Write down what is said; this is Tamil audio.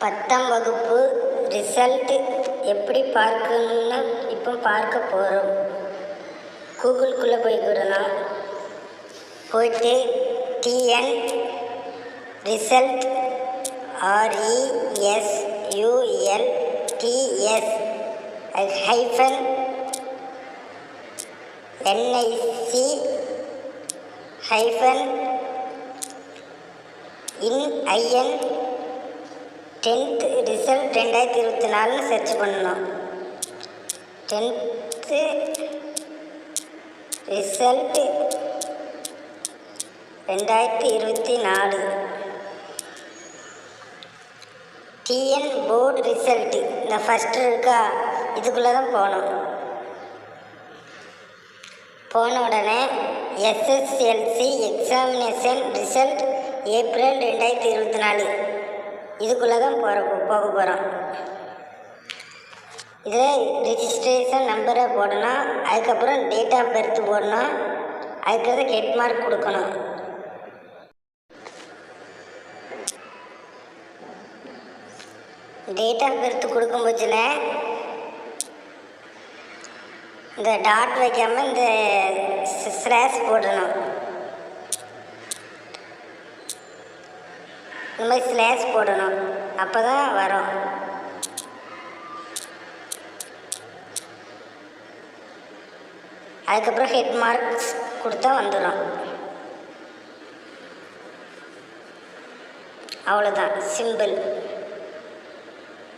பத்தாம் வகுப்பு ரிசல்ட் எப்படி பார்க்கணும்னு இப்போ பார்க்க போகிறோம் கூகுளுக்குள்ளே போய்க்கிடணும் போயிட்டு TN result R E S U L T S hyphen NIC hyphen in I N tenth result ரெண்டாயிரத்தி இருபத்தி நாலுன்னு சர்ச் பண்ணணும் டென்த்து ரிசல்ட்டு ரெண்டாயிரத்தி இருபத்தி நாலு. டிஎன் போர்டு ரிசல்ட்டு இந்த ஃபஸ்ட்டு இருக்கா? இதுக்குள்ளே தான் போகணும். போன உடனே எஸ்எஸ்எல்சி எக்ஸாமினேஷன் ரிசல்ட் ஏப்ரல் ரெண்டாயிரத்தி இருபத்தி நாலு. இதுக்குள்ளே தான் போகிற போக போகிறோம் இதில் ரிஜிஸ்ட்ரேஷன் நம்பரை போடணும். அதுக்கப்புறம் டேட் ஆஃப் பர்த் போடணும். அதுக்கடுத்து ஹெட் மார்க் கொடுக்கணும். டேட் ஆஃப் பர்த் கொடுக்கும் போச்சுல இந்த டாட் வைக்காமல் இந்த ஸ்லாஷ் போடணும். இந்த மாதிரி ஸ்லாஷ் போடணும். அப்போ தான் வரும். அதுக்கப்புறம் ஹெட் மார்க்ஸ் கொடுத்தா வந்துடும். அவ்வளோதான் சிம்பிள்